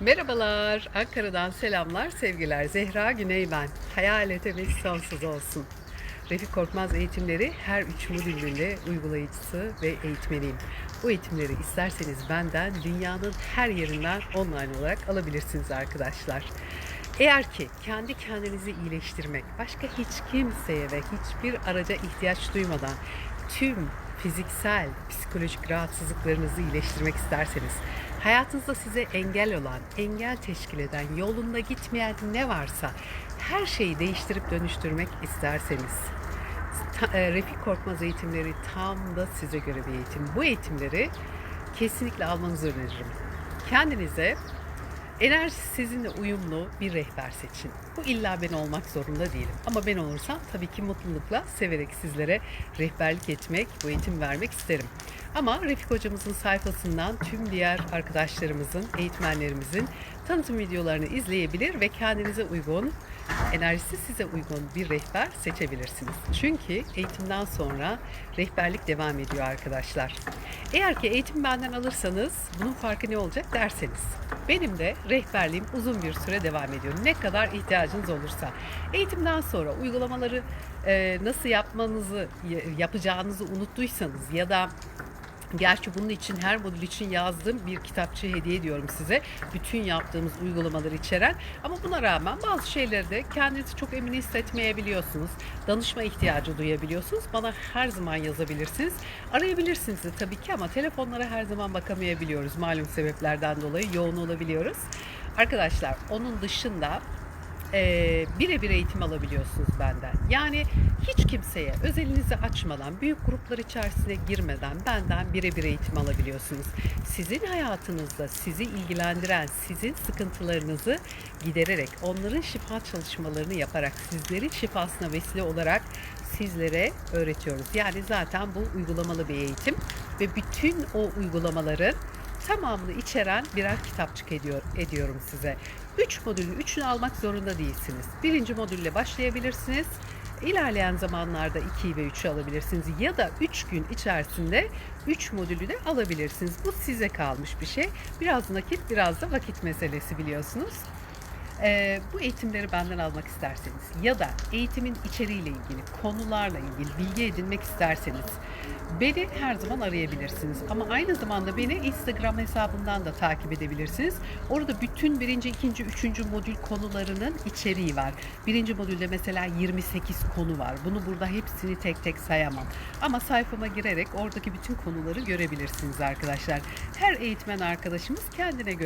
Merhabalar, Ankara'dan selamlar, sevgiler. Zehra Güney ben. Hayal etemiz sonsuz olsun. Refik Korkmaz eğitimleri her üç modülünde uygulayıcısı ve eğitmeniyim. Bu eğitimleri isterseniz benden dünyanın her yerinden online olarak alabilirsiniz arkadaşlar. Eğer ki kendi kendinizi iyileştirmek, başka hiç kimseye ve hiçbir araca ihtiyaç duymadan tüm fiziksel, psikolojik rahatsızlıklarınızı iyileştirmek isterseniz, hayatınızda size engel olan, engel teşkil eden, yolunda gitmeyen ne varsa her şeyi değiştirip dönüştürmek isterseniz, e, Refik Korkmaz eğitimleri tam da size göre bir eğitim. Bu eğitimleri kesinlikle almanızı öneririm. Kendinize Enerjisi sizinle uyumlu bir rehber seçin. Bu illa ben olmak zorunda değilim. Ama ben olursam tabii ki mutlulukla severek sizlere rehberlik etmek, bu eğitim vermek isterim. Ama Refik hocamızın sayfasından tüm diğer arkadaşlarımızın, eğitmenlerimizin tanıtım videolarını izleyebilir ve kendinize uygun, enerjisi size uygun bir rehber seçebilirsiniz. Çünkü eğitimden sonra rehberlik devam ediyor arkadaşlar. Eğer ki eğitim benden alırsanız bunun farkı ne olacak derseniz. Benim de rehberliğim uzun bir süre devam ediyor. Ne kadar ihtiyacınız olursa. Eğitimden sonra uygulamaları nasıl yapmanızı, yapacağınızı unuttuysanız ya da Gerçi bunun için her modül için yazdığım bir kitapçı hediye ediyorum size. Bütün yaptığımız uygulamaları içeren. Ama buna rağmen bazı şeylerde kendinizi çok emin hissetmeyebiliyorsunuz. Danışma ihtiyacı duyabiliyorsunuz. Bana her zaman yazabilirsiniz. Arayabilirsiniz de tabii ki ama telefonlara her zaman bakamayabiliyoruz. Malum sebeplerden dolayı yoğun olabiliyoruz. Arkadaşlar onun dışında e, birebir eğitim alabiliyorsunuz benden. Yani hiç kimseye özelinizi açmadan, büyük gruplar içerisine girmeden benden birebir eğitim alabiliyorsunuz. Sizin hayatınızda sizi ilgilendiren, sizin sıkıntılarınızı gidererek, onların şifa çalışmalarını yaparak, sizlerin şifasına vesile olarak sizlere öğretiyoruz. Yani zaten bu uygulamalı bir eğitim ve bütün o uygulamaların tamamını içeren birer kitapçık ediyor, ediyorum size. 3 modülü, üçünü almak zorunda değilsiniz. Birinci modülle başlayabilirsiniz. İlerleyen zamanlarda 2'yi ve 3'ü alabilirsiniz ya da 3 gün içerisinde 3 modülü de alabilirsiniz. Bu size kalmış bir şey. Biraz nakit, biraz da vakit meselesi biliyorsunuz. Ee, bu eğitimleri benden almak isterseniz ya da eğitimin içeriğiyle ilgili, konularla ilgili bilgi edinmek isterseniz beni her zaman arayabilirsiniz. Ama aynı zamanda beni Instagram hesabından da takip edebilirsiniz. Orada bütün birinci, ikinci, üçüncü modül konularının içeriği var. Birinci modülde mesela 28 konu var. Bunu burada hepsini tek tek sayamam. Ama sayfama girerek oradaki bütün konuları görebilirsiniz arkadaşlar. Her eğitmen arkadaşımız kendine göre